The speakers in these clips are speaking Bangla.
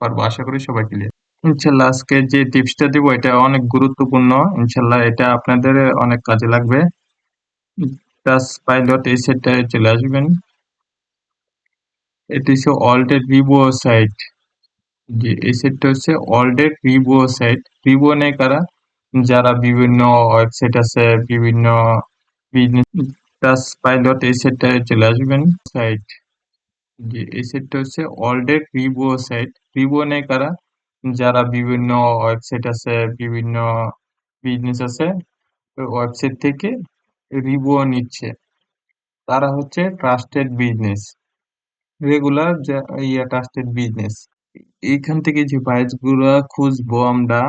পারব, আশা করি সবাই ক্লিয়ার ইনশাল্লাহ আজকে যে টিপসটা দিব, এটা অনেক গুরুত্বপূর্ণ। ইনশাল্লাহ এটা আপনাদের অনেক কাজে লাগবে। টাচ পাইলট এই সেটটায় চলে আসবেন। এটি হচ্ছে অল্টের রিভো সাইট জি, এই সেটটা হচ্ছে অল্টের রিভো সাইট রিভো নেই কারা? যারা বিভিন্ন ওয়েবসাইট আছে, বিভিন্ন টাচ পাইলট এই সেটটায় চলে আসবেন সাইট জি, এই সেটটা হচ্ছে অল্টের রিভো সাইট নেই কারা। যারা বিভিন্ন ওয়েবসাইট আছে, বিভিন্ন বিজনেস আছে ওয়েবসাইট থেকে রিভিউ নিচ্ছে। তারা হচ্ছে trusted business regular yeah trusted business এইখান থেকে যে প্রাইসগুলা খুঁজবো আমরা,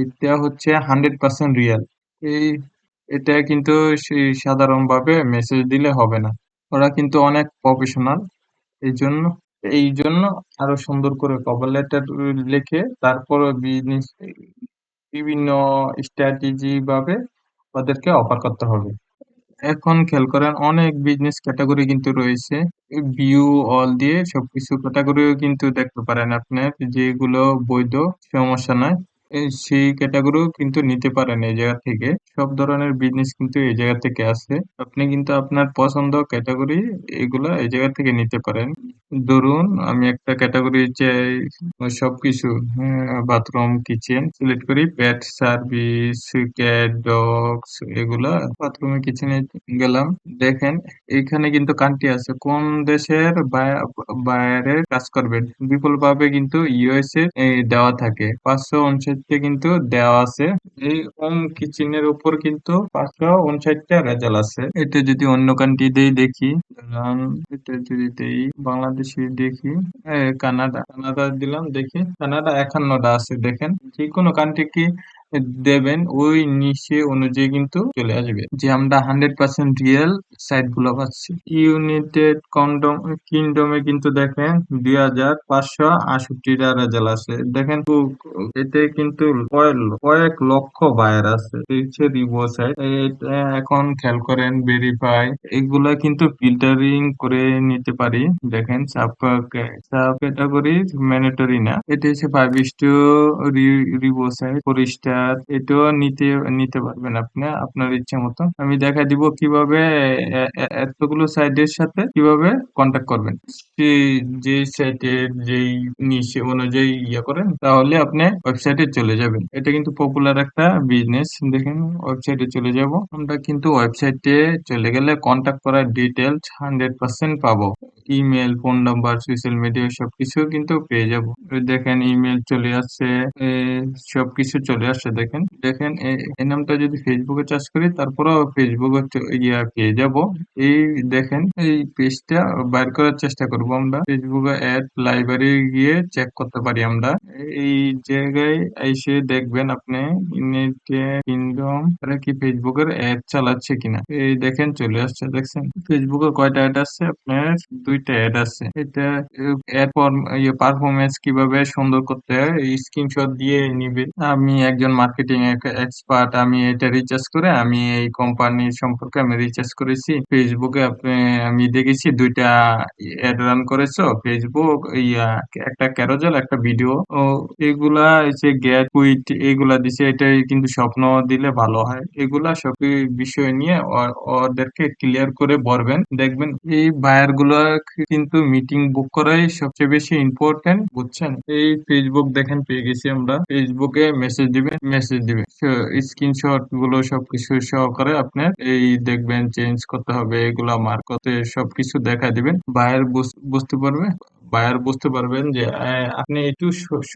এটা হচ্ছে হান্ড্রেড পার্সেন্ট রিয়েল এই, এটা কিন্তু সাধারণভাবে মেসেজ দিলে হবে না। ওরা কিন্তু অনেক প্রফেশনাল এই জন্য এই জন্য আরও সুন্দর করে কভার লেটার লিখে তারপর বিজনেস বিভিন্ন স্ট্র্যাটেজি ভাবে ওদেরকে অফার করতে হবে। এখন খেয়াল করেন অনেক বিজনেস ক্যাটাগরি কিন্তু রয়েছে। ভিউ অল দিয়ে সবকিছু ক্যাটাগরিও কিন্তু দেখতে পারেন আপনি, যেগুলো বৈধ, সমস্যা এই সেই ক্যাটাগরিও কিন্তু নিতে পারেন এই জায়গা থেকে। সব ধরনের বিজনেস কিন্তু এই জায়গা থেকে আসে আপনি কিন্তু আপনার পছন্দ ক্যাটাগরি এগুলা এই জায়গা থেকে নিতে পারেন। ধরুন, আমি একটা ক্যাটাগরি চাই, সবকিছু বাথরুম কিচেন সিলেক্ট করি পেট সার্ভিস ক্যাট ডগস এগুলা বাথরুমে কিচেনে গেলাম। দেখেন, এখানে কিন্তু কান্ট্রি আছে। কোন দেশের বাইরে কাজ করবেন? বিপুল ভাবে কিন্তু ইউএসএ দেওয়া থাকে। পাঁচশো উনষাটটা কিন্তু দেওয়া আছে। এই হোম কিচেনের উপর কিন্তু পাঁচশো উনষাটটা রেজাল্ট আছে। এটা যদি অন্য কান্ট্রি দিয়ে দেখি এটা যদি দেই বাংলাদেশে দেখি কানাডা কানাডা দিলাম দেখি, কানাডা একান্নটা আছে দেখেন। যে কোনো কান্ট্রি কি দেবেন, ওই নিচে অনুযায়ী কিন্তু চলে আসবে। যে আমরা হান্ড্রেড পার্সেন্ট রিয়েল সাইটগুলো পাচ্ছি। ইউনাইটেড কন্ডম, কিংডমে কিন্তু দেখেন দুই হাজার পাঁচশো আষট্টিটা রেজাল্ট আছে দেখেন এতে কিন্তু কয়েক লক্ষ বায়ার আছে। হচ্ছে রিভো সাইট এখন খেয়াল করেন ভেরিফাই এগুলা কিন্তু ফিল্টারিং করে নিতে পারি। দেখেন সাব ক্যাটাগরি ম্যান্ডেটরি না। এটা হচ্ছে ফাইভ ইস টু রিভো সাইট স্টার এটাও নিতে নিতে পারবেন আপনি, আপনার ইচ্ছা মতো। আমি দেখা দিব কীভাবে এতগুলো সাইটের সাথে কীভাবে কন্ট্যাক্ট করবেন? যে সাইটের যেই নিচে অনুযায়ী ইয়ে করেন, তাহলে আপনি ওয়েবসাইটে চলে যাবেন। এটা কিন্তু পপুলার একটা বিজনেস দেখেন ওয়েবসাইটে চলে যাব। আমরা কিন্তু ওয়েবসাইটে চলে গেলে কন্ট্যাক্ট করার ডিটেলস হান্ড্রেড পার্সেন্ট পাবো। Email phone number social media সবকিছু কিন্তু পেয়ে যাব। দেখেন ইমেল চলে আসছে। সবকিছু চলে আসছে, দেখেন। দেখেন এই নামটা যদি ফেসবুকে চার্জ করি, তারপরেও ফেসবুক ইয়া পেয়ে যাব। এই দেখেন, এই পেজটা বাইর করার চেষ্টা করব আমরা। ফেসবুকে অ্যাড লাইব্রেরি গিয়ে চেক করতে পারি আমরা। এই জায়গায় এসে দেখবেন আপনি কিংডম তারা কি ফেসবুকের অ্যাড চালাচ্ছে কিনা। এই দেখেন, চলে আসছে, দেখছেন। ফেসবুকে কয়টা অ্যাড আসছে? আপনার দুইটা অ্যাড আছে। এটা অ্যাড ইয়ে পারফরমেন্স কীভাবে সুন্দর করতে হয় স্ক্রিনশট দিয়ে নিবে। আমি একজন মার্কেটিং এক্সপার্ট আমি এটা রিচার্জ করে আমি এই কোম্পানির সম্পর্কে আমি রিচার্জ করেছি। ফেসবুকে আমি দেখেছি দুইটা অ্যাড রান করেছ। ফেসবুক ইয়া, একটা ক্যারোজেল একটা ভিডিও ও, এগুলা যে গেট কুইট এগুলা দিছে। এটাই কিন্তু স্বপ্ন দিলে ভালো হয়। এগুলা সব বিষয় নিয়ে ওদেরকে ক্লিয়ার করে বলবেন। দেখবেন এই বায়ারগুলা কিন্তু মিটিং বুক করাই সবচেয়ে বেশি ইম্পর্টেন্ট বুঝছেন? এই ফেসবুক দেখেন, পেয়ে গেছি আমরা। ফেসবুকে মেসেজ দিবেন মেসেজ দিবেন। স্ক্রিনশটগুলো সবকিছু সহকারে আপনার এই দেখবেন চেঞ্জ করতে হবে, এগুলা মার্ক করতে সবকিছু দেখা দিবেন। বায়ার বুঝতে পারবে? বায়ার বুঝতে পারবেন যে আপনি একটু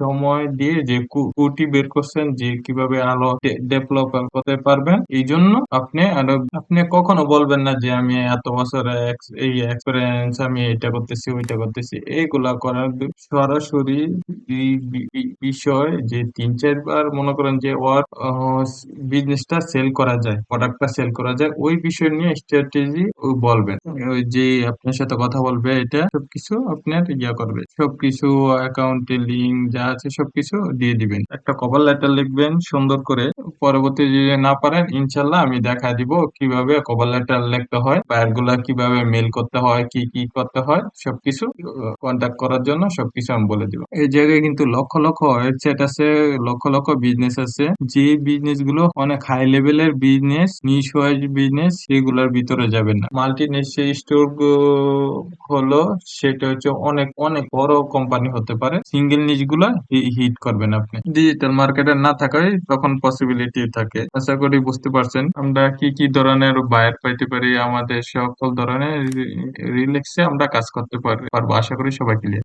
সময় দিয়ে যে কুটি বের করছেন, যে কীভাবে আলো ডেভেলপ করতে পারবেন, এই জন্য আপনি আপনি কখনো বলবেন না যে আমি এত বছর এই এক্সপিরিয়েন্স আমি এটা করতেছি, ওইটা করতেছি এইগুলা করার সরাসরি বিষয় যে তিন চারবার মনে করেন যে ওর বিজনেসটা সেল করা যায় প্রোডাক্টটা সেল করা যায়, ওই বিষয় নিয়ে স্ট্র্যাটেজি বলবেন। ওই যে আপনার সাথে কথা বলবে, এটা সবকিছু আপনার ইয়া করবে, সবকিছু অ্যাকাউন্টে লিঙ্ক যা আছে সবকিছু দিয়ে দিবেন। একটা কভার লেটার লিখবেন সুন্দর করে, পরবর্তী যদি না পারেন, ইনশাল্লাহ আমি দেখা দিব কীভাবে কভার লেটার লিখতে হয় বায়ারগুলা কীভাবে মেল করতে হয়, কি কি কথা করতে হয় সবকিছু কন্ট্যাক্ট করার জন্য সবকিছু আমি বলে দিব। এই জায়গায় কিন্তু লক্ষ লক্ষ ওয়েবসাইট আছে, লক্ষ লক্ষ বিজনেস আছে। যে বিজনেসগুলো অনেক হাই লেভেলের বিজনেস নিশ ওয়াইজ বিজনেস সেগুলোর ভিতরে যাবেন না। মাল্টি স্টোর হলো, সেটা হচ্ছে অনেক অনেক বড় কোম্পানি হতে পারে। সিঙ্গেল নিশগুলা হিট করবেন আপনি। ডিজিটাল মার্কেটে না থাকায় তখন পসিবিলিটি থাকে। আশা করি বুঝতে পারছেন। আমরা কি কি ধরনের বায়ার পাইতে পারি আমাদের সকল ধরনের রিলেক্সে আমরা কাজ করতে পারি পারব। আশা করি সবাই ক্লিয়ার